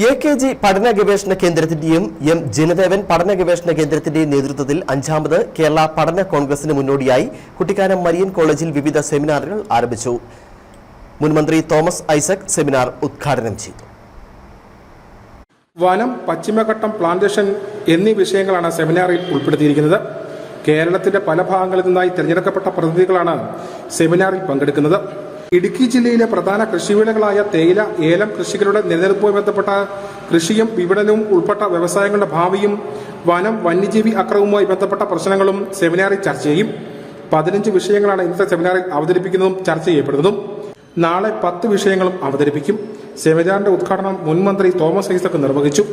A K G പഠന ഗവേഷണ കേന്ദ്രത്തിന്റെയും M Janadevan പഠന ഗവേഷണ കേന്ദ്രത്തിന്റെയും നേതൃത്വത്തിൽ അഞ്ചാമത് കേരള പഠന കോൺഗ്രസിന് മുന്നോടിയായി കുട്ടിക്കാനം മരിയൻ കോളേജിൽ വിവിധ സെമിനാറുകൾ ആരംഭിച്ചു. മുൻമന്ത്രി തോമസ് ഐസക് സെമിനാർ ഉദ്ഘാടനം ചെയ്തു. വനം പശ്ചിമഘട്ടം പ്ലാന്റേഷൻ എന്നീ വിഷയങ്ങളാണ് സെമിനാറിൽ ഉൾപ്പെടുത്തിയിരിക്കുന്നത്. കേരളത്തിന്റെ പല ഭാഗങ്ങളിൽ നിന്നായി തിരഞ്ഞെടുക്കപ്പെട്ട പ്രതിനിധികളാണ് സെമിനാറിൽ പങ്കെടുക്കുന്നത്. ഇടുക്കി ജില്ലയിലെ പ്രധാന കൃഷിവിളകളായ തേയില ഏലം കൃഷികളുടെ നിലനിൽപ്പുമായി ബന്ധപ്പെട്ട കൃഷിയും വിപണനവും ഉൾപ്പെട്ട വ്യവസായങ്ങളുടെ ഭാവിയും വനം വന്യജീവി അക്രമവുമായി ബന്ധപ്പെട്ട പ്രശ്നങ്ങളും സെമിനാറിൽ ചർച്ച ചെയ്യും. പതിനഞ്ച് വിഷയങ്ങളാണ് ഇന്നത്തെ സെമിനാറിൽ അവതരിപ്പിക്കുന്നതും ചർച്ച ചെയ്യപ്പെടുന്നതും. നാളെ പത്ത് വിഷയങ്ങളും അവതരിപ്പിക്കും. സെമിനാറിന്റെ ഉദ്ഘാടനം മുൻമന്ത്രി തോമസ് ഐസക് നിർവഹിച്ചു.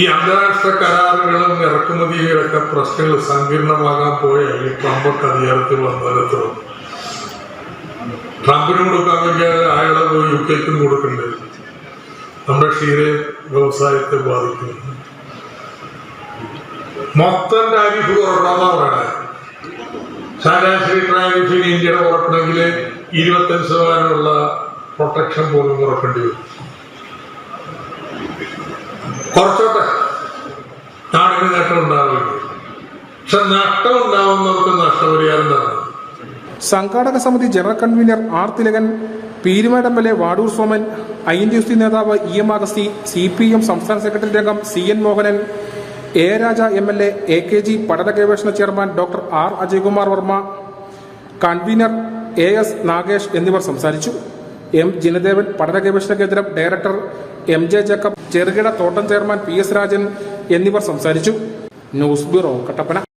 ഈ അന്താരാഷ്ട്ര കരാറുകളും ഇറക്കുമതിയിലൊക്കെ പ്രശ്നങ്ങൾ സങ്കീർണമാകാൻ പോയാൽ ഈ ട്രംപ് അധികാരത്തിൽ വന്നതിനത്രയും ട്രംപിന് കൊടുക്കാൻ കഴിയാതെ അയാളെ യു കെക്കും കൊടുക്കണ്ടേ. നമ്മുടെ ക്ഷീര വ്യവസായത്തെ ബാധിക്കുന്നു. മൊത്തം ടാരിഫ് കുറക്കണമെന്നാ പറയണേ. ശരാശരി ടാരിഫിന് ഇന്ത്യയുടെ കുറക്കണമെങ്കിൽ ഇരുപത്തഞ്ച് ശതമാനമുള്ള പ്രൊട്ടക്ഷൻ പോലും കുറക്കേണ്ടി വരും. കുറച്ചോട്ടെ. നാടിന് നേട്ടം ഉണ്ടാവില്ല. പക്ഷെ നഷ്ടം ഉണ്ടാവുന്നവർക്ക് നഷ്ടപരിഹാരം തരണം. സംഘാടക സമിതി general convener R Thilakan Peerumedu M L A Vadoor Soman I N D S നേതാവ് E M Agasthi C P M സംസ്ഥാന സെക്രട്ടറി രംഗം C N Mohanan A Raja M L A A K G പഠന ഗവേഷണ chairman doctor R Ajaykumar Varma convener A S Nagesh എന്നിവർ സംസാരിച്ചു. M Jinadevan പഠന ഗവേഷണ കേന്ദ്രം ഡയറക്ടർ എം ജെ ജേക്കബ് ചെറുകിട തോട്ടം ചെയർമാൻ പി എസ് രാജൻ എന്നിവർ സംസാരിച്ചു. News bureau Kattappana.